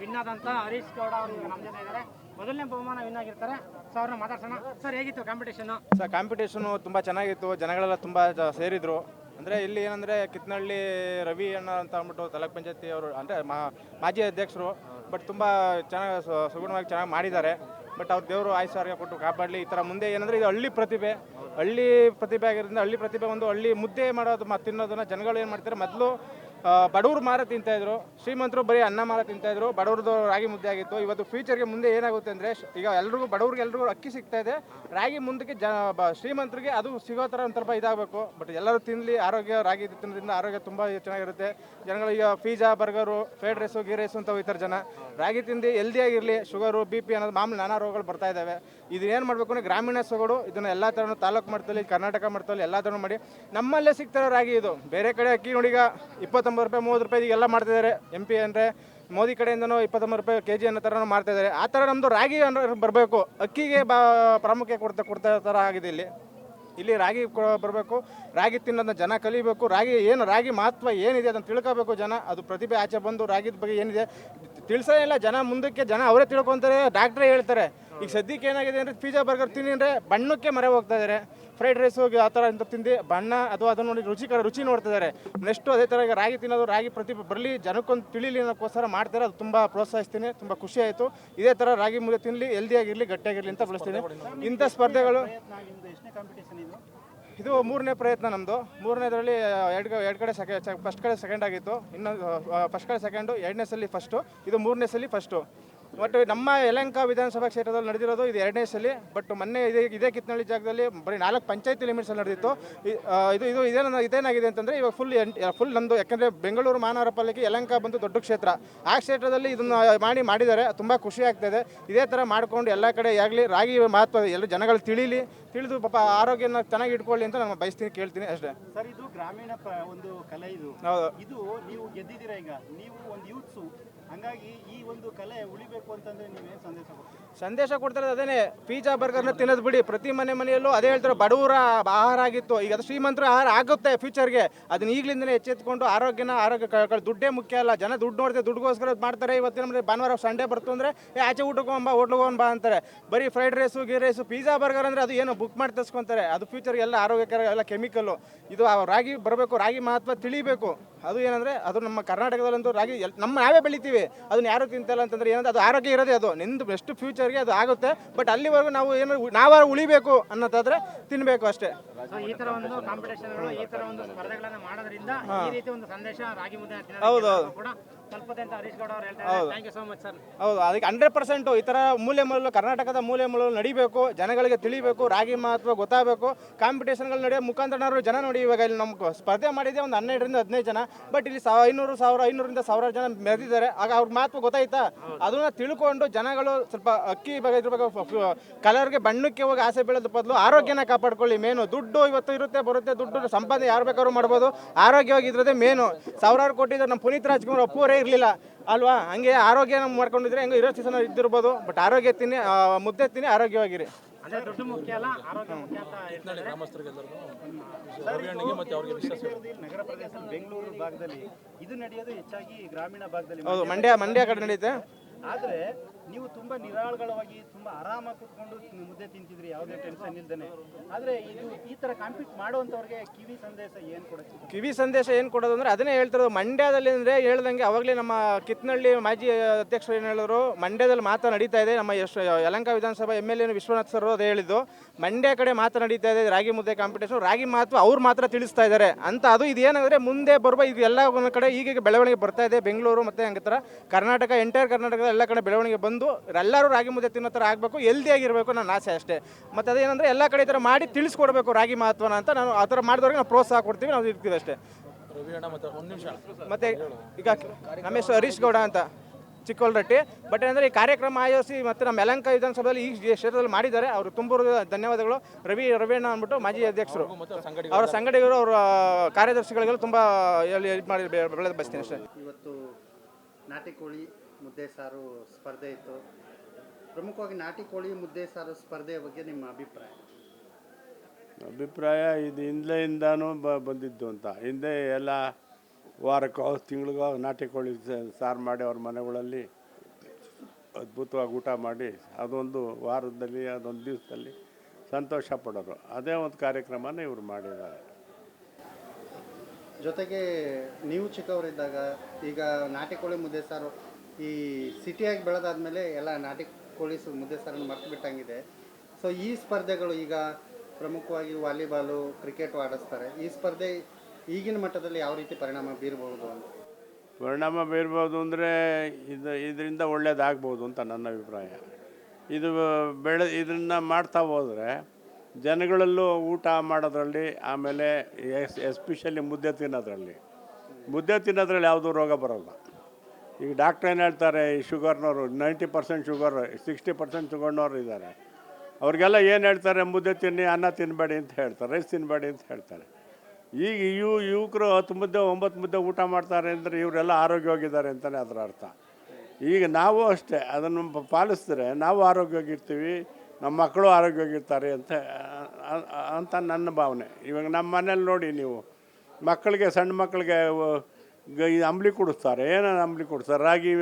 Win ಆದಂತ ಹರೀಶ್ ಗೌಡ ಅವರು ನಮ್ಮ ಜೊತೆ ಇದ್ದಾರೆ. ಮೊದಲನೇ ಬಹುಮಾನ ವಿನ್ ಆಗಿರ್ತಾರೆ. ಸೊ ಅವ್ರನ್ನ ಮಾತಾಡ್ಸೋಣ. ಸರ್ ಹೇಗಿತ್ತು ಕಾಂಪಿಟೇಷನ್ ಸರ್ ಕಾಂಪಿಟೇಷನು ತುಂಬ ಚೆನ್ನಾಗಿತ್ತು. ಜನಗಳೆಲ್ಲ ತುಂಬ ಸೇರಿದ್ರು. ಅಂದರೆ ಇಲ್ಲಿ ಏನಂದರೆ ಕಿತ್ನಹಳ್ಳಿ ರವಿ ಅಣ್ಣ ಅಂತ ಅಂದ್ಬಿಟ್ಟು ತಾಲೂಕ್ ಪಂಚಾಯತಿ ಅವರು, ಅಂದ್ರೆ ಮಾಜಿ ಅಧ್ಯಕ್ಷರು ಬಟ್ ತುಂಬ ಚೆನ್ನಾಗಿ ಸುಗುಣವಾಗಿ ಚೆನ್ನಾಗಿ ಮಾಡಿದ್ದಾರೆ. ಬಟ್ ಅವ್ರ ದೇವರು ಆರೋಗ್ಯ ಕೊಟ್ಟು ಕಾಪಾಡಲಿ. ಈ ಥರ ಮುಂದೆ ಏನಂದರೆ ಇದು ಹಳ್ಳಿ ಪ್ರತಿಭೆ. ಹಳ್ಳಿ ಪ್ರತಿಭೆ ಆಗಿರೋದ್ರಿಂದ ಹಳ್ಳಿ ಪ್ರತಿಭೆ ಒಂದು ಹಳ್ಳಿ ಮುದ್ದೆ ಮಾಡೋದು ಮತ್ತು ತಿನ್ನೋದನ್ನ ಜನಗಳು ಏನು ಮಾಡ್ತಾರೆ, ಮೊದಲು ಬಡವರು ಮಾರ ತಿಂತಾಯಿದ್ರು ಶ್ರೀಮಂತರು ಬರೀ ಅನ್ನ ಮಾರ ತಿಂತಾಯಿದ್ರು ಬಡವ್ರದ್ದು ರಾಗಿ ಮುದ್ದೆ ಆಗಿತ್ತು. ಇವತ್ತು ಫ್ಯೂಚರ್ಗೆ ಮುಂದೆ ಏನಾಗುತ್ತೆ ಅಂದರೆ ಈಗ ಎಲ್ರಿಗೂ ಬಡವ್ರಿಗೆ ಎಲ್ರಿಗೂ ಅಕ್ಕಿ ಸಿಗ್ತಾ ಇದೆ. ರಾಗಿ ಮುಂದಕ್ಕೆ ಜ ಶ್ರೀಮಂತರಿಗೆ ಅದು ಸಿಗೋ ಥರ ಒಂದು ಸ್ವಲ್ಪ ಇದಾಗಬೇಕು. ಬಟ್ ಎಲ್ಲರೂ ತಿನ್ನಲಿ ಆರೋಗ್ಯ, ರಾಗಿ ತಿನ್ನೋದ್ರಿಂದ ಆರೋಗ್ಯ ತುಂಬ ಚೆನ್ನಾಗಿರುತ್ತೆ. ಜನಗಳು ಈಗ pizza burger fried rice ghee rice ಅಂತ ಹೋಗ್ತಾರೆ ಜನ. ರಾಗಿ ತಿಂದು ಹೆಲ್ದಿಯಾಗಿರಲಿ ಶುಗರು ಬಿ ಪಿ ಅನ್ನೋದು ಮಾಮೂಲಿ ನಾನಾ ರೋಗಗಳು ಬರ್ತಾ ಇದ್ದಾವೆ ಇದು ಏನು ಮಾಡಬೇಕು ಅಂದರೆ ಗ್ರಾಮೀಣ ಸೊಗಡು, ಇದನ್ನು ಎಲ್ಲ ಥರನೂ ತಾಲೂಕು ಮಟ್ಟದಲ್ಲಿ, ಕರ್ನಾಟಕ ಮಟ್ಟದಲ್ಲಿ ಎಲ್ಲ ಥರನೂ ಮಾಡಿ. ನಮ್ಮಲ್ಲೇ ಸಿಗ್ತಾರೆ ರಾಗಿ ಇದು. ಬೇರೆ ಕಡೆ ಅಕ್ಕಿ ನೋಡಿಗ ಈಗ ಇಪ್ಪತ್ತೊಂಬತ್ತು ರೂಪಾಯಿ, ಮೂವತ್ತು ರೂಪಾಯಿ ಎಲ್ಲ ಮಾಡ್ತಿದ್ದಾರೆ ಎಂ ಪಿ ಅಂದರೆ ಮೋದಿ ಕಡೆಯಿಂದನೂ ಇಪ್ಪತ್ತೊಂಬತ್ತು ರೂಪಾಯಿ ಕೆ ಜಿ ಅನ್ನೋ ಥರನೂ ಮಾಡ್ತಾ ಇದ್ದಾರೆ. ಆ ಥರ ನಮ್ಮದು ರಾಗಿ ಬರಬೇಕು. ಅಕ್ಕಿಗೆ ಬಾ ಪ್ರಾಮುಖ್ಯ ಕೊಡ್ತಾ ಕೊಡ್ತಾ ಥರ ಆಗಿದೆ ಇಲ್ಲಿ. ಇಲ್ಲಿ ರಾಗಿ ಬರಬೇಕು. ರಾಗಿ ತಿನ್ನೋದನ್ನ ಜನ ಕಲಿಬೇಕು. ರಾಗಿ ಏನು ರಾಗಿ ಮಹತ್ವ ಏನಿದೆ ಅದನ್ನು ತಿಳ್ಕೋಬೇಕು ಜನ. ಅದು ಪ್ರತಿಭೆ ಆಚೆ ಬಂದು ರಾಗಿದ ಬಗ್ಗೆ ಏನಿದೆ ತಿಳಿಸೇ ಇಲ್ಲ. ಜನ ಮುಂದಕ್ಕೆ ಜನ ಅವರೇ ತಿಳ್ಕೊತಾರೆ, ಡಾಕ್ಟ್ರೇ ಹೇಳ್ತಾರೆ. ಈಗ ಸದ್ಯಕ್ಕೆ ಏನಾಗಿದೆ ಅಂದರೆ ಪಿಜ್ಜಾ ಬರ್ಗರ್ ತಿನ್ನಿ ಅಂದರೆ ಬಣ್ಣಕ್ಕೆ ಮರೆ ಹೋಗ್ತಾ ಇದ್ದಾರೆ ಫ್ರೈಡ್ ರೈಸ್ ಹೋಗಿ ಆ ಥರ ಅಂತ ತಿಂದು, ಬಣ್ಣ ಅಥವಾ ಅದನ್ನು ನೋಡಿ ರುಚಿಕರ ರುಚಿ ನೋಡ್ತಾ ಇದ್ದಾರೆ ನೆಕ್ಸ್ಟು ಅದೇ ಥರ ರಾಗಿ ತಿನ್ನೋದು, ರಾಗಿ ಪ್ರತಿ ಬರಲಿ ಜನಕ್ಕೊಂದು ತಿಳಿಲಿ ಅನ್ನೋಕ್ಕೋಸ್ಕರ ಮಾಡ್ತಾರೆ ಅದು ತುಂಬ ಪ್ರೋತ್ಸಾಹಿಸ್ತೀನಿ, ತುಂಬ ಖುಷಿ ಆಯಿತು. ಇದೇ ಥರ ರಾಗಿ ಮುದ್ದೆ ತಿನ್ನಲಿ ಹೆಲ್ದಿಯಾಗಿರಲಿ ಗಟ್ಟಿಯಾಗಿರಲಿ ಅಂತ ಬಳಸ್ತೀನಿ. ಇಂಥ ಸ್ಪರ್ಧೆಗಳು ಇದು ಮೂರನೇ ಪ್ರಯತ್ನ ನಮ್ಮದು ಮೂರನೇದರಲ್ಲಿ ಎರಡು ಎರಡು ಕಡೆ ಸೆಕೆ ಫಸ್ಟ್ ಕಡೆ ಸೆಕೆಂಡ್ ಆಗಿತ್ತು. ಇನ್ನೊಂದು ಫಸ್ಟ್ ಕಡೆ ಸೆಕೆಂಡು ಎರಡನೇ ಸಲ ಫಸ್ಟು ಇದು ಮೂರನೇ ಸಲ ಫಸ್ಟು ಬಟ್ ನಮ್ಮ ಯಲಂಕ ವಿಧಾನಸಭಾ ಕ್ಷೇತ್ರದಲ್ಲಿ ನಡೆದಿರೋದು ಇದು ಎರಡನೇ ಸಲ ಬಟ್ ಮೊನ್ನೆ ಇದೇ ಇದೇ ಕಿತ್ನಳ್ಳಿ ಜಾಗದಲ್ಲಿ ಬರೀ ನಾಲ್ಕು ಪಂಚಾಯತಿ ಲಿಮಿಟ್ಸಲ್ಲಿ ನಡೆದಿತ್ತು. ಇದು ಇದು ಇದೇನ ಇದೇನಾಗಿದೆ ಅಂತಂದರೆ ಇವಾಗ ಫುಲ್ ಫುಲ್ ನಮ್ಮದು ಯಾಕಂದರೆ ಬೆಂಗಳೂರು ಮಹಾನಗರ ಪಾಲಿಕೆ ಯಲಂಕ ಬಂದು ದೊಡ್ಡ ಕ್ಷೇತ್ರ. ಆ ಕ್ಷೇತ್ರದಲ್ಲಿ ಇದನ್ನು ಮಾಡಿ ಮಾಡಿದ್ದಾರೆ ತುಂಬ ಖುಷಿ ಆಗ್ತಾಯಿದೆ ಇದೇ. ಥರ ಮಾಡ್ಕೊಂಡು ಎಲ್ಲ ಕಡೆ ಆಗಲಿ ರಾಗಿ ಮಹತ್ವ ಎಲ್ಲ ಜನಗಳು ತಿಳಿಲಿ ತಿಳಿದು ಪಾಪ ಆರೋಗ್ಯನ ಚೆನ್ನಾಗಿ ಇಟ್ಕೊಳ್ಳಿ ಅಂತ ನಾನು ಬಯಸ್ತೀನಿ ಕೇಳ್ತೀನಿ ಅಷ್ಟೇ. ಸರ್ ಇದು ಗ್ರಾಮೀಣ ಒಂದು ಕಲೆ ಇದು. ಹೌದು. ಇದು ನೀವು ಗೆದ್ದಿದ್ದೀರಾ ಈಗ? ನೀವು ಒಂದು ಯೂತ್ಸು ಹಂಗಾಗಿ ಈ ಒಂದು ಕಲೆ ಉಳಿಬೇಕು ಅಂತಂದ್ರೆ ಸಂದೇಶ ಸಂದೇಶ ಕೊಡ್ತಾರೆ ಅದೇನೆ ಪಿಜ್ಜಾ ಬರ್ಗರ್ನ ತಿನ್ನೋದು ಬಿಡಿ. ಪ್ರತಿ ಮನೆ ಮನೆಯಲ್ಲೂ ಅದೇ ಹೇಳ್ತಾರೆ, ಬಡವರ ಆಹಾರ ಆಗಿತ್ತು. ಈಗ ಅದು ಶ್ರೀಮಂತರ ಆಹಾರ ಆಗುತ್ತೆ ಫ್ಯೂಚರ್ಗೆ ಅದನ್ನ ಈಗಲಿಂದನೇ ಎಚ್ಚೆತ್ಕೊಂಡು ಆರೋಗ್ಯನ, ಆರೋಗ್ಯ ದುಡ್ಡೇ ಮುಖ್ಯ ಅಲ್ಲ. ಜನ ದುಡ್ಡು ನೋಡ್ತಾರೆ ದುಡ್ಡುಗೋಸ್ಕರ ಮಾಡ್ತಾರೆ. ಇವತ್ತಿನ ಮನೆ ಭಾನುವಾರ ಸಂಡೇ ಬರ್ತು ಅಂದರೆ, ಏ, ಆಚೆ ಊಟಕ್ಕೆ ಹೋಗೋಣ ಬಾ ಅಂತಾರೆ. ಬರೀ fried rice ghee rice pizza burger ಅಂದರೆ ಅದು ಏನು ಬುಕ್ ಮಾಡಿ ತರಿಸ್ಕೊಂತಾರೆ. ಅದು ಫ್ಯೂಚರ್ಗೆ ಎಲ್ಲ ಆರೋಗ್ಯಕರ, ಎಲ್ಲ ಕೆಮಿಕಲ್ಲು ಇದು ರಾಗಿ ಬರಬೇಕು, ರಾಗಿ ಮಹತ್ವ ತಿಳಿಬೇಕು. ಅದು ಏನಂದರೆ, ಅದು ನಮ್ಮ ಕರ್ನಾಟಕದಲ್ಲಂತೂ ರಾಗಿ ನಮ್ಮ ನಾವೇ ಬೆಳಿತೀವಿ. ಅದನ್ನ ಯಾರು ತಿಂತಲ್ಲ ಅಂತಂದ್ರೆ ಏನಂದ್ರೆ ಅದು ಆರೋಗ್ಯ ಇರೋದೇ ಅದು. ನಿಂದು ಬೆಸ್ಟ್ ಫ್ಯೂಚರ್ಗೆ ಅದು ಆಗುತ್ತೆ. ಬಟ್ ಅಲ್ಲಿವರೆಗೂ ನಾವು ಏನು ನಾವಾರು ಉಳಿಬೇಕು ಅನ್ನೋದಾದ್ರೆ ತಿನ್ನಬೇಕು ಅಷ್ಟೇ. ಹೌದೌದು ಈ ತರ ಒಂದು ಕಾಂಪಿಟೇಷನ್ಗಳು ಈ ತರ ಒಂದು ಸ್ಪರ್ಧೆಗಳನ್ನ ಮಾಡೋದ್ರಿಂದ ಈ ರೀತಿ ಒಂದು ಸಂದೇಶ ರಾಗಿ ಮುದ್ದೆ ಹೌದು, ಹೌದು. ಕೂಡ. ಹೌದು. ಅದಕ್ಕೆ ಹಂಡ್ರೆಡ್ ಪರ್ಸೆಂಟ್ ಈ ತರ ಮೂಲೆ ಮೂಲೆ ಕರ್ನಾಟಕದ ಮೂಲೆ ಮೂಲ ನಡಿಬೇಕು ಜನಗಳಿಗೆ ತಿಳಿಬೇಕು ರಾಗಿ ಮಹತ್ವ ಗೊತ್ತಾಗಬೇಕು. ಕಾಂಪಿಟೇಷನ್ಗಳು ನಡೆಯೋ ಮುಖಾಂತರ ಜನ ನೋಡಿ ಇವಾಗ ಇಲ್ಲಿ ನಮ್ಗೆ ಸ್ಪರ್ಧೆ ಮಾಡಿದೆ ಒಂದು ಹನ್ನೆರಡರಿಂದ ಹದಿನೈದು ಜನ. ಬಟ್ ಇಲ್ಲಿ ಸಾವಿರ ಐನೂರು ಸಾವಿರ ಐನೂರಿಂದ ಸಾವಿರ ಜನ ಮೆರೆದಿದ್ದಾರೆ. ಆಗ ಅವ್ರ ಮಹತ್ವ ಗೊತ್ತಾಯ್ತಾ? ಅದನ್ನ ತಿಳ್ಕೊಂಡು ಜನಗಳು ಸ್ವಲ್ಪ ಅಕ್ಕಿ ಬಗ್ಗೆ ಇದ್ರ ಬಗ್ಗೆ ಕಲರ್ಗೆ ಬಣ್ಣಕ್ಕೆ ಹೋಗಿ ಆಸೆ ಬೀಳೋದ್ರ ಬದಲು ಆರೋಗ್ಯನ ಕಾಪಾಡ್ಕೊಳ್ಳಿ ಮೇನು. ದುಡ್ಡು ಇವತ್ತು ಇರುತ್ತೆ ಬರುತ್ತೆ ದುಡ್ಡು ಸಂಪಾದನೆ ಯಾರು ಬೇಕಾದ್ರೂ ಮಾಡ್ಬೋದು. ಆರೋಗ್ಯವಾಗಿದ್ರದೇ ಮೇನು. ಸಾವಿರಾರು ಕೋಟಿ ನಮ್ಮ ಪುನೀತ್ ರಾಜ್ಕುಮಾರ್ ಒಪ್ಪುವರೇ ಇರಲಿಲ್ಲ. ಅಲ್ವಾ? ಹಂಗೆ ಆರೋಗ್ಯ ನಮ್ಮ ಮಾಡ್ಕೊಂಡಿದ್ರೆ ಹೆಂಗೆ ಇರೋ ಸೀಸನ್ ಇದ್ದಿರ್ಬೋದು. ಬಟ್ ಆರೋಗ್ಯ ತಿನ್ನಿ ಮುದ್ದೆ ತಿನ್ನಿ ಆರೋಗ್ಯವಾಗಿರಿ. ಅಂದ್ರೆ ದುಡ್ಡು ಮುಖ್ಯ ಅಲ್ಲ ಆರೋಗ್ಯ ಮುಖ್ಯ ಅಂತ ಹೇಳ್ತಾರೆ. ಇಲ್ಲಿ ನಗರ ಪ್ರದೇಶ ಬೆಂಗಳೂರು ಭಾಗದಲ್ಲಿ ಇದು ನಡೆಯೋದು ಹೆಚ್ಚಾಗಿ ಗ್ರಾಮೀಣ ಭಾಗದಲ್ಲಿ ಹೌದು ಮಂಡ್ಯ ಮಂಡ್ಯ ಕಡೆ ನಡೆಯುತ್ತೆ. ಆದ್ರೆ ನೀವು ತುಂಬಾ ನಿರಾಳಗಳವಾಗಿ ತುಂಬಾ ಆರಾಮಾಗಿ ಕುತ್ಕೊಂಡು ಮುದ್ದೆ ತಿಂತಿದ್ರಿ ಯಾವುದೇ ಟೆನ್ಷನ್ ಇಲ್ದೇನೆ. ಆದ್ರೆ ಇದು ಈ ತರ ಕಾಂಪೀಟ್ ಮಾಡುವಂಥವ್ರಿಗೆ ಕಿವಿ ಸಂದೇಶ ಏನು ಕೊಡುತ್ತೆ ಕಿವಿ ಸಂದೇಶ ಏನು ಕೊಡೋದು ಅಂದ್ರೆ ಅದನ್ನೇ ಹೇಳ್ತಿರೋದು. ಮಂಡ್ಯದಲ್ಲಿ ಅಂದರೆ ಹೇಳ್ದಂಗೆ ಅವಾಗಲೇ ನಮ್ಮ ಕಿತ್ನಳ್ಳಿ ಮಾಜಿ ಅಧ್ಯಕ್ಷರು ಏನು ಹೇಳಿದ್ರು? ಮಂಡ್ಯದಲ್ಲಿ ಮಾತು ನಡೀತಾ ಇದೆ. ನಮ್ಮ ಎಷ್ಟು ಯಲಂಕ ವಿಧಾನಸಭಾ M L A Vishwanath sir ಅದು ಹೇಳಿದ್ದು. ಮಂಡ್ಯ ಕಡೆ ಮಾತು ನಡೀತಾ ಇದೆ. ರಾಗಿ ಮುದ್ದೆ ಕಾಂಪಿಟೇಷನ್ ರಾಗಿ ಮಹತ್ವ ಅವ್ರು ಮಾತ್ರ ತಿಳಿಸ್ತಾ ಇದ್ದಾರೆ ಅಂತ ಅದು ಇದು ಏನಂದರೆ ಮುಂದೆ ಬರುವ ಇದು ಎಲ್ಲ ಒಂದು ಕಡೆ ಈಗೀಗ ಬೆಳವಣಿಗೆ ಬರ್ತಾ ಇದೆ. ಬೆಂಗಳೂರು ಮತ್ತು ಹಂಗೆ ಥರ ಕರ್ನಾಟಕ ಎಂಟೈರ್ ಕರ್ನಾಟಕದ ಎಲ್ಲ ಕಡೆ ಬೆಳವಣಿಗೆ ಬಂದು ಎಲ್ಲರೂ ರಾಗಿ ಮುದ್ದೆ ತಿನ್ನೋ ಥರ ಆಗಬೇಕು ಹೆಲ್ದಿಯಾಗಿರಬೇಕು ನನ್ನ ಆಸೆ ಅಷ್ಟೇ. ಮತ್ತು ಅದೇನಂದರೆ ಎಲ್ಲ ಕಡೆ ಈ ಥರ ಮಾಡಿ ತಿಳಿಸ್ಕೊಡ್ಬೇಕು ರಾಗಿ ಮಹತ್ವನ ಅಂತ ನಾನು ಆ ಥರ ಮಾಡಿದವ್ರಿಗೆ ನಾವು ಪ್ರೋತ್ಸಾಹ ಕೊಡ್ತೀವಿ ನಾವು ಇರ್ತೀವಿ ಅಷ್ಟೇ. ಮತ್ತು ಈಗ ನಮ್ಮ ಹೆಸರು ಹರೀಶ್ ಗೌಡ ಅಂತ ಚಿಕ್ಕೋಲ್ರಟ್ಟಿ. ಬಟ್ ಏನಂದರೆ ಈ ಕಾರ್ಯಕ್ರಮ ಆಯೋಜಿಸಿ ಮತ್ತು ನಮ್ಮ ಯಲಂಕ ವಿಧಾನಸಭೆಯಲ್ಲಿ ಈ ಕ್ಷೇತ್ರದಲ್ಲಿ ಮಾಡಿದ್ದಾರೆ. ಅವರು ತುಂಬ ಧನ್ಯವಾದಗಳು. ರವಿ ರವೇಣ್ಣ ಅಂದ್ಬಿಟ್ಟು ಮಾಜಿ ಅಧ್ಯಕ್ಷರು. ಅವರ ಸಂಘಟಕರು ಅವರ ಕಾರ್ಯದರ್ಶಿಗಳಿಗೆಲ್ಲ ತುಂಬ ಇದು ಮಾಡಿ ಬೆಳೆದು ಬಸ್ತೀನಿ ಅಷ್ಟೇ. ಇವತ್ತು ನಾಟಿ ಕೋಳಿ ಮುದ್ದೆ ಸಾರು ಸ್ಪರ್ಧೆ ಇತ್ತು. ಪ್ರಮುಖವಾಗಿ ನಾಟಿ ಕೋಳಿ ಮುದ್ದೆ ಸಾರು ಸ್ಪರ್ಧೆಯ ಬಗ್ಗೆ ನಿಮ್ಮ ಅಭಿಪ್ರಾಯ? ಅಭಿಪ್ರಾಯ ಇದು ಹಿಂದೆಯಿಂದನೂ ಬ ಬಂದಿದ್ದು ಅಂತ. ಹಿಂದೆ ಎಲ್ಲ ವಾರಕ್ಕೋ ತಿಂಗಳಿಗೋ ನಾಟಿ ಕೋಳಿ ಸಾರು ಮಾಡಿ ಅವ್ರ ಮನೆಗಳಲ್ಲಿ ಅದ್ಭುತವಾಗಿ ಊಟ ಮಾಡಿ ಅದೊಂದು ವಾರದಲ್ಲಿ ಅದೊಂದು ದಿವಸದಲ್ಲಿ ಸಂತೋಷ ಪಡೋರು. ಅದೇ ಒಂದು ಕಾರ್ಯಕ್ರಮನ ಇವರು ಮಾಡಿದ್ದಾರೆ. ಜೊತೆಗೆ ನೀವು ಚಿಕ್ಕವರಿದ್ದಾಗ ಈಗ ನಾಟಿ ಕೋಳಿ ಮುದ್ದೆ ಸಾರು ಈ ಸಿಟಿಯಾಗಿ ಬೆಳೆದಾದ್ಮೇಲೆ ಎಲ್ಲ ನಾಟಿ ಕೋಳಿ ಸು- ಮುದ್ದೆ ಸಾರನ್ನು ಮರ್ತು ಬಿಟ್ಟಂಗಿದೆ. ಸೊ ಈ ಸ್ಪರ್ಧೆಗಳು ಈಗ ಪ್ರಮುಖವಾಗಿ ವಾಲಿಬಾಲು, ಕ್ರಿಕೆಟ್ ಆಡಿಸ್ತಾರೆ. ಈ ಸ್ಪರ್ಧೆ ಈಗಿನ ಮಟ್ಟದಲ್ಲಿ ಯಾವ ರೀತಿ ಪರಿಣಾಮ ಬೀರಬಹುದು ಅಂತ? ಪರಿಣಾಮ ಬೀರ್ಬೋದು ಅಂದರೆ ಇದು, ಇದರಿಂದ ಒಳ್ಳೇದಾಗ್ಬೋದು ಅಂತ ನನ್ನ ಅಭಿಪ್ರಾಯ. ಇದು ಬೆಳೆ, ಇದನ್ನು ಮಾಡ್ತಾ ಹೋದರೆ ಜನಗಳಲ್ಲೂ ಊಟ ಮಾಡೋದ್ರಲ್ಲಿ, ಆಮೇಲೆ ಎಸ್, ಎಸ್ಪೆಷಲಿ ಮುದ್ದೆ ತಿನ್ನೋದ್ರಲ್ಲಿ. ಮುದ್ದೆ ತಿನ್ನೋದ್ರಲ್ಲಿ ಯಾವುದೂ ರೋಗ ಬರೋಲ್ಲ. ಈಗ ಡಾಕ್ಟ್ರ್ ಏನು ಹೇಳ್ತಾರೆ, ಈ ಶುಗರ್ನವರು ninety percent sugar, sixty percent ಶುಗರ್ನವ್ರು ಇದ್ದಾರೆ ಅವ್ರಿಗೆಲ್ಲ ಏನು ಹೇಳ್ತಾರೆ, ಮುದ್ದೆ ತಿನ್ನಿ, ಅನ್ನ ತಿನ್ನಬೇಡಿ ಅಂತ ಹೇಳ್ತಾರೆ, ರೈಸ್ ತಿನ್ನಬೇಡಿ ಅಂತ ಹೇಳ್ತಾರೆ. ಈಗ ಇವು ಯುವಕರು ಹತ್ತು ಮುದ್ದೆ, ಒಂಬತ್ತು ಮುದ್ದೆ ಊಟ ಮಾಡ್ತಾರೆ ಅಂದರೆ ಇವರೆಲ್ಲ ಆರೋಗ್ಯವಾಗಿದ್ದಾರೆ ಅಂತಲೇ ಅದರ ಅರ್ಥ. ಈಗ ನಾವು ಅಷ್ಟೇ, ಅದನ್ನು ಪಾಲಿಸಿದ್ರೆ ನಾವು ಆರೋಗ್ಯವಾಗಿರ್ತೀವಿ, ನಮ್ಮ ಮಕ್ಕಳು ಆರೋಗ್ಯವಾಗಿರ್ತಾರೆ ಅಂತ ಅಂತ ನನ್ನ ಭಾವನೆ. ಇವಾಗ ನಮ್ಮ ಮನೇಲಿ ನೋಡಿ ನೀವು, ಮಕ್ಕಳಿಗೆ, ಸಣ್ಣ ಮಕ್ಕಳಿಗೆ ಈ ಅಂಬ್ಲಿ ಕುಡಿಸ್ತಾರೆ. ಏನೇನು ಅಂಬ್ಲಿ ಕುಡಿಸ್ತಾರೆ? ರಾಗಿ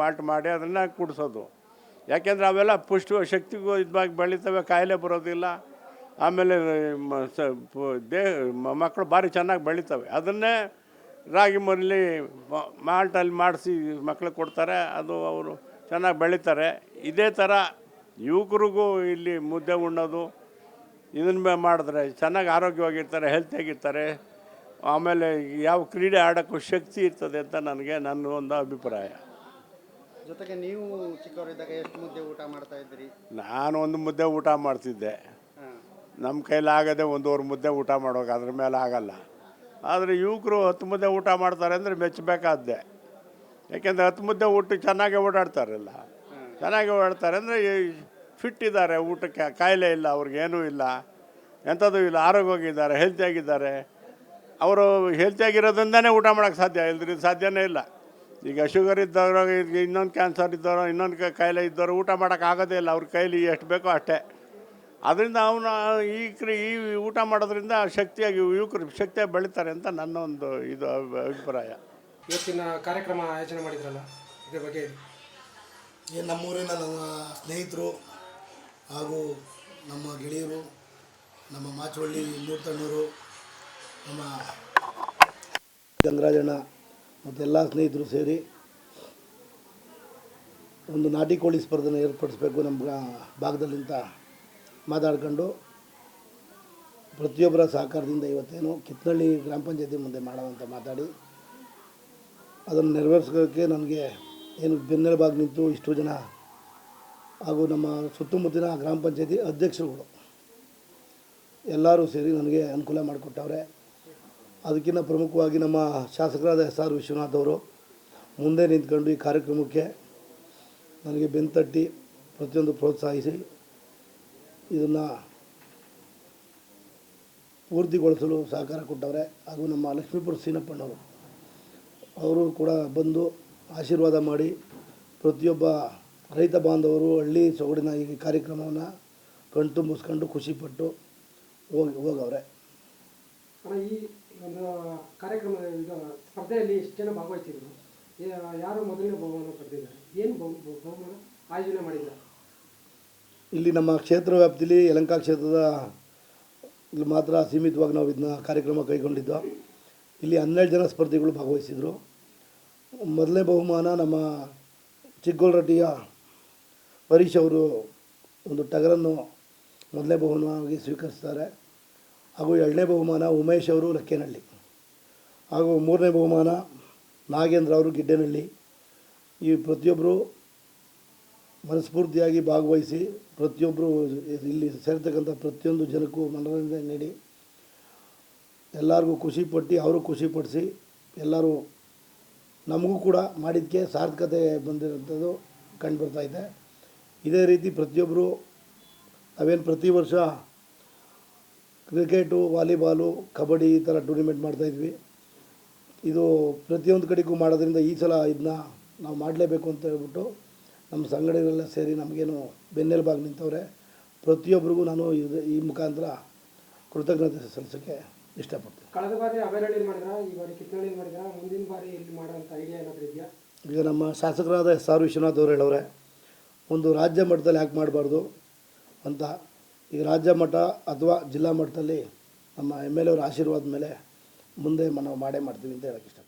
ಮಾಲ್ಟ್ ಮಾಡಿ ಅದನ್ನು ಕುಡಿಸೋದು. ಯಾಕೆಂದರೆ ಅವೆಲ್ಲ ಪುಷ್ಟ, ಶಕ್ತಿಗೂ ಇದಾಗಿ ಬೆಳೀತವೆ, ಕಾಯಿಲೆ ಬರೋದಿಲ್ಲ. ಆಮೇಲೆ ದೇಹ ಮಕ್ಕಳು ಭಾರಿ ಚೆನ್ನಾಗಿ ಬೆಳೀತವೆ. ಅದನ್ನೇ ರಾಗಿ ಮರಲಿ ಮಾಲ್ಟಲ್ಲಿ ಮಾಡಿಸಿ ಮಕ್ಳಿಗೆ ಕೊಡ್ತಾರೆ. ಅದು ಅವರು ಚೆನ್ನಾಗಿ ಬೆಳೀತಾರೆ. ಇದೇ ಥರ ಯುವಕರಿಗೂ ಇಲ್ಲಿ ಮುದ್ದೆ ಉಣ್ಣೋದು, ಇದನ್ನ ಮಾಡಿದ್ರೆ ಚೆನ್ನಾಗಿ ಆರೋಗ್ಯವಾಗಿರ್ತಾರೆ ಹೆಲ್ತಿಯಾಗಿರ್ತಾರೆ ಆಮೇಲೆ ಯಾವ ಕ್ರೀಡೆ ಆಡೋಕ್ಕೂ ಶಕ್ತಿ ಇರ್ತದೆ ಅಂತ ನನಗೆ ನನ್ನ ಒಂದು ಅಭಿಪ್ರಾಯ. ಜೊತೆಗೆ ನೀವು ಚಿಕ್ಕವರಿದ್ದಾಗ ಎಷ್ಟು ಮುದ್ದೆ ಊಟ ಮಾಡ್ತಾ ಇದ್ರಿ ನಾನು ಒಂದು ಮುದ್ದೆ ಊಟ ಮಾಡ್ತಿದ್ದೆ. ನಮ್ಮ ಕೈಲಾಗದೆ ಒಂದೂವರೆ ಮುದ್ದೆ ಊಟ ಮಾಡೋಕೆ ಅದ್ರ ಮೇಲೆ ಆಗಲ್ಲ. ಆದರೆ ಯುವಕರು ಹತ್ತು ಮುದ್ದೆ ಊಟ ಮಾಡ್ತಾರೆ ಅಂದರೆ ಮೆಚ್ಚಬೇಕಾದ್ದೆ. ಯಾಕೆಂದರೆ ಹತ್ತು ಮುದ್ದೆ ಊಟ ಚೆನ್ನಾಗೆ ಓಡಾಡ್ತಾರಲ್ಲ. ಚೆನ್ನಾಗಿ ಓಡಾಡ್ತಾರೆ ಅಂದರೆ ಫಿಟ್ ಇದ್ದಾರೆ ಊಟಕ್ಕೆ ಕಾಯಿಲೆ ಇಲ್ಲ ಅವ್ರಿಗೇನೂ ಇಲ್ಲ. ಎಂಥದ್ದು ಇಲ್ಲ ಆರೋಗ್ಯವಾಗಿದ್ದಾರೆ ಹೆಲ್ತಿಯಾಗಿದ್ದಾರೆ ಅವರು ಹೆಲ್ತಿಯಾಗಿರೋದ್ರಿಂದನೇ ಊಟ ಮಾಡೋಕ್ಕೆ ಸಾಧ್ಯ ಇಲ್ದ್ರಿ ಸಾಧ್ಯನೇ ಇಲ್ಲ. ಈಗ ಶುಗರ್ ಇದ್ದವರು ಇನ್ನೊಂದು ಕ್ಯಾನ್ಸರ್ ಇದ್ದವರು ಇನ್ನೊಂದು ಕಾಯಿಲೆ ಇದ್ದವರು ಊಟ ಮಾಡೋಕೆ ಆಗೋದೇ ಇಲ್ಲ. ಅವ್ರ ಕೈಲಿ ಎಷ್ಟು ಬೇಕೋ ಅಷ್ಟೇ. ಅದರಿಂದ ಅವನು ಈ ಕ್ರಿ ಈ ಊಟ ಮಾಡೋದ್ರಿಂದ ಶಕ್ತಿಯಾಗಿ ಯುವಕರು ಶಕ್ತಿಯಾಗಿ ಬೆಳೀತಾರೆ ಅಂತ ನನ್ನ ಒಂದು ಇದು ಅಭಿ- ಅಭಿಪ್ರಾಯ. ಇವತ್ತಿನ ಕಾರ್ಯಕ್ರಮ ಆಯೋಜನೆ ಮಾಡಿದ್ರಲ್ಲ ಇದ್ರ ಬಗ್ಗೆ ಏನು ನಮ್ಮೂರಿನ ನಮ್ಮ ಸ್ನೇಹಿತರು ಹಾಗೂ ನಮ್ಮ ಗೆಳೆಯರು ನಮ್ಮ ಮಾಚವಳ್ಳಿ ನೂರ್ತಣ್ಣೂರು ನಮ್ಮ ಗಂಗರಾಜಣ್ಣ ಮತ್ತು ಎಲ್ಲ ಸ್ನೇಹಿತರು ಸೇರಿ ಒಂದು ನಾಟಿ ಕೋಳಿ ಸ್ಪರ್ಧೆನ ಏರ್ಪಡಿಸ್ಬೇಕು ನಮ್ಮ ಭಾಗದಲ್ಲಿಂತ ಮಾತಾಡ್ಕೊಂಡು ಪ್ರತಿಯೊಬ್ಬರ ಸಹಕಾರದಿಂದ ಇವತ್ತೇನು ಕಿತ್ನಳ್ಳಿ ಗ್ರಾಮ ಪಂಚಾಯತಿ ಮುಂದೆ ಮಾಡೋವಂತ ಮಾತಾಡಿ ಅದನ್ನು ನೆರವೇರಿಸೋಕ್ಕೆ ನನಗೆ ಏನು ಬೆನ್ನೆಲುಬಾಗಿ ನಿಂತು ಇಷ್ಟು ಜನ ಹಾಗೂ ನಮ್ಮ ಸುತ್ತಮುತ್ತಲಿನ ಗ್ರಾಮ ಪಂಚಾಯತಿ ಅಧ್ಯಕ್ಷರುಗಳು ಎಲ್ಲರೂ ಸೇರಿ ನನಗೆ ಅನುಕೂಲ ಮಾಡಿಕೊಟ್ಟವ್ರೆ. ಅದಕ್ಕಿಂತ ಪ್ರಮುಖವಾಗಿ ನಮ್ಮ ಶಾಸಕರಾದ ಎಸ್ ಆರ್ ವಿಶ್ವನಾಥ್ ಅವರು ಮುಂದೆ ನಿಂತ್ಕೊಂಡು ಈ ಕಾರ್ಯಕ್ರಮಕ್ಕೆ ನನಗೆ ಬೆನ್ತಟ್ಟಿ ಪ್ರತಿಯೊಂದು ಪ್ರೋತ್ಸಾಹಿಸಿ ಇದನ್ನು ಪೂರ್ತಿಗೊಳಿಸಲು ಸಹಕಾರ ಕೊಟ್ಟವ್ರೆ. ಹಾಗೂ ನಮ್ಮ ಲಕ್ಷ್ಮೀಪುರ ಸೀನಪ್ಪಣ್ಣವರು ಅವರು ಕೂಡ ಬಂದು ಆಶೀರ್ವಾದ ಮಾಡಿ ಪ್ರತಿಯೊಬ್ಬ ರೈತ ಬಾಂಧವರು ಹಳ್ಳಿ ಸೊಗಡಿನ ಈ ಕಾರ್ಯಕ್ರಮವನ್ನು ಕಣ್ತುಂಬಿಸ್ಕೊಂಡು ಖುಷಿಪಟ್ಟು ಹೋಗಿ ಹೋಗವ್ರೆ. ಒಂದು ಕಾರ್ಯಕ್ರಮ ಇದು ಸ್ಪರ್ಧೆಯಲ್ಲಿ ಇಷ್ಟು ಜನ ಭಾಗವಹಿಸಿದ್ರು? ಯಾರು ಮೊದಲನೇ ಬಹುಮಾನ ಪಡೆದಿದ್ದಾರೆ? ಏನು ಬಹು- ಬಹು- ಬಹುಮಾನ ಆಯೋಜನೆ ಮಾಡಿದ್ದಾರೆ ಇಲ್ಲಿ ನಮ್ಮ ಕ್ಷೇತ್ರ ವ್ಯಾಪ್ತಿಯಲ್ಲಿ ಯಲಂಕ ಕ್ಷೇತ್ರದ ಇಲ್ಲಿ ಮಾತ್ರ ಸೀಮಿತವಾಗಿ ನಾವು ಇದನ್ನ ಕಾರ್ಯಕ್ರಮ ಕೈಗೊಂಡಿದ್ದು. ಇಲ್ಲಿ ಹನ್ನೆರಡು ಜನ ಸ್ಪರ್ಧಿಗಳು ಭಾಗವಹಿಸಿದರು. ಮೊದಲನೇ ಬಹುಮಾನ ನಮ್ಮ ಚಿಕ್ಕೋಲ್ರಟ್ಟಿಯ ಹರೀಶ್ ಅವರು ಒಂದು ಟಗರನ್ನು ಮೊದಲನೇ ಬಹುಮಾನವಾಗಿ ಸ್ವೀಕರಿಸ್ತಾರೆ. ಹಾಗೂ ಎರಡನೇ ಬಹುಮಾನ ಉಮೇಶ್ ಅವರು ಲಕ್ಕೇನಹಳ್ಳಿ. ಹಾಗೂ ಮೂರನೇ ಬಹುಮಾನ ನಾಗೇಂದ್ರ ಅವರು ಗಿಡ್ಡೇನಹಳ್ಳಿ. ಈ ಪ್ರತಿಯೊಬ್ಬರು ಮನಸ್ಫೂರ್ತಿಯಾಗಿ ಭಾಗವಹಿಸಿ ಪ್ರತಿಯೊಬ್ಬರು ಇಲ್ಲಿ ಸೇರ್ತಕ್ಕಂಥ ಪ್ರತಿಯೊಂದು ಜನಕ್ಕೂ ಮನೋರಂಜನೆ ನೀಡಿ ಎಲ್ಲರಿಗೂ ಖುಷಿಪಟ್ಟು ಅವರು ಖುಷಿಪಡಿಸಿ ಎಲ್ಲರೂ ನಮಗೂ ಕೂಡ ಮಾಡಿದ್ದಕ್ಕೆ ಸಾರ್ಥಕತೆ ಬಂದಿರೋಂಥದ್ದು ಕಂಡು ಇದೆ. ಇದೇ ರೀತಿ ಪ್ರತಿಯೊಬ್ಬರು ನಾವೇನು ಪ್ರತಿ ವರ್ಷ ಕ್ರಿಕೆಟು ವಾಲಿಬಾಲು ಕಬಡ್ಡಿ ಈ ಥರ ಟೂರ್ನಿಮೆಂಟ್ ಮಾಡ್ತಾಯಿದ್ವಿ ಇದು ಪ್ರತಿಯೊಂದು ಕಡೆಗೂ ಮಾಡೋದ್ರಿಂದ ಈ ಸಲ ಇದನ್ನ ನಾವು ಮಾಡಲೇಬೇಕು ಅಂತ ಹೇಳ್ಬಿಟ್ಟು ನಮ್ಮ ಸಂಘಟನೆಗಳೆಲ್ಲ ಸೇರಿ ನಮಗೇನು ಬೆನ್ನೆಲುಬಾಗಿ ನಿಂತವ್ರೆ ಪ್ರತಿಯೊಬ್ಬರಿಗೂ ನಾನು ಇದು ಈ ಮುಖಾಂತರ ಕೃತಜ್ಞತೆ ಸಲ್ಲಿಸೋಕ್ಕೆ ಇಷ್ಟಪಡ್ತೀನಿ. ಕಳೆದ ಬಾರಿ ಅವೇರಳ್ಳಿ ಮಾಡಿದ್ರ? ಈ ಬಾರಿ ಕಿತ್ತಳ್ಳಿ ಮಾಡಿದ್ರ? ಮುಂದಿನ ಬಾರಿ ಇಲ್ಲಿ ಮಾಡೋಂಥ ಐಡಿಯಾ ಏನಾದರೂ ಇದೆಯಾ? ಈಗ ನಮ್ಮ ಶಾಸಕರಾದ ಎಸ್ ಆರ್ ವಿಶ್ವನಾಥ್ ಅವರು ಹೇಳವ್ರೆ ಒಂದು ರಾಜ್ಯ ಮಟ್ಟದಲ್ಲಿ ಯಾಕೆ ಮಾಡಬಾರ್ದು ಅಂತ ಈಗ ರಾಜ್ಯ ಮಟ್ಟ ಅಥವಾ ಜಿಲ್ಲಾ ಮಟ್ಟದಲ್ಲಿ ನಮ್ಮ ಎಂ ಎಲ್ ಎವ್ರ ಆಶೀರ್ವಾದ ಮೇಲೆ ಮುಂದೆ ನಾವು ಮಾಡೇ ಮಾಡ್ತೀವಿ ಅಂತ ಹೇಳಕ್ಕೆ ಇಷ್ಟಪಡ್ತೀನಿ.